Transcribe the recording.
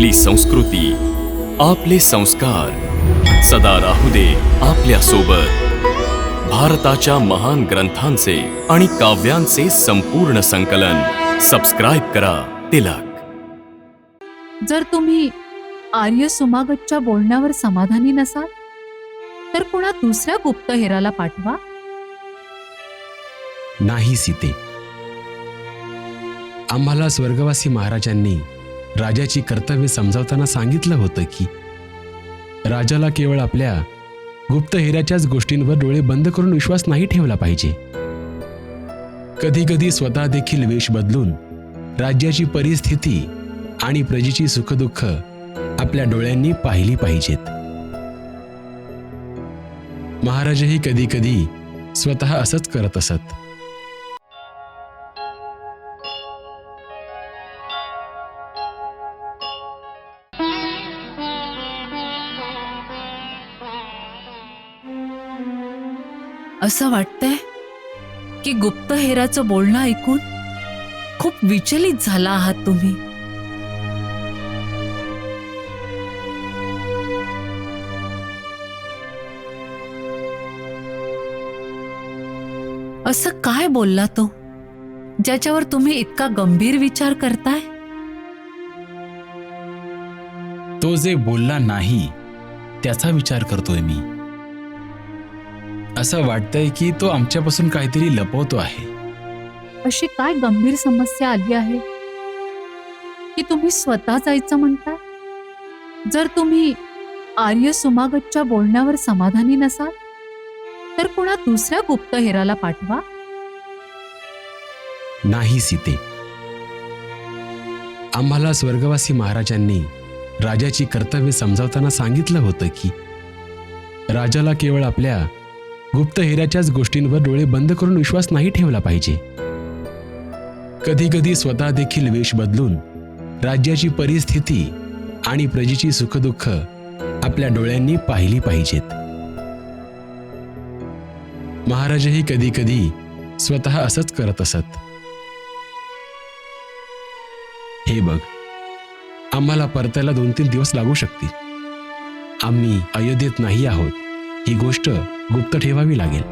आपली संस्कृती आपले संस्कार. सदा राहू दे आपल्यासोबत भारताच्या महान ग्रंथांचे आणि काव्यांचे संपूर्ण संकलन. सबस्क्राईब करा तिलक. जर तुम्ही आर्य सुमागतच्या बोलण्यावर समाधानी नसाल तर कुणा दुसऱ्या गुप्तहेराला पाठवा? नाही सीते. आम्हाला स्वर्गवासी महाराजांनी राजाची कर्तव्य समजावताना सांगितलं होतं की राजाला केवळ आपल्या गुप्तहेराच्याच गोष्टींवर डोळे बंद करून विश्वास नाही ठेवला पाहिजे. कधी कधी स्वतः देखील वेश बदलून राज्याची परिस्थिती आणि प्रजेची सुखदुःख आपल्या डोळ्यांनी पाहिली पाहिजेत. महाराजही कधी कधी स्वतः असंच करत असत. असं वाटतंय की गुप्तहेराचं बोलणं ऐकून खूप विचलित झाला आहात तुम्ही. असं काय बोलला तो? ज्याच्यावर तुम्ही इतका गंभीर विचार करताय? तो जे बोलला नाही त्याचा विचार करतोय मी. असं वाटतंय की तो आमच्यापासून काहीतरी लपवतो आहे. अशी काय गंभीर समस्या आली आहे? की तुम्ही स्वतः जायचं म्हणता? जर तुम्ही आर्य सुमागतच्या बोलण्यावर समाधानी नसाल तर कुणा दुसऱ्या गुप्तहेराला पाठवा? नाही सीते. आम्हाला स्वर्गवासी महाराजांनी राजाची कर्तव्य समजावताना सांगितलं होतं की राजाला केवळ आपल्या गुप्तहेराच्याच गोष्टींवर डोळे बंद करून विश्वास नाही ठेवला पाहिजे. कधी कधी स्वतः देखील वेश बदलून राज्याची परिस्थिती आणि प्रजेची सुखदुःख आपल्या डोळ्यांनी पाहिली पाहिजेत. महाराजही कधी कधी स्वतः असंच करत असत. हे बघ आम्हाला परतायला दोन तीन दिवस लागू शकतील. आम्ही अयोध्येत नाही आहोत. ही गोष्ट गुप्त ठेवावी लागेल.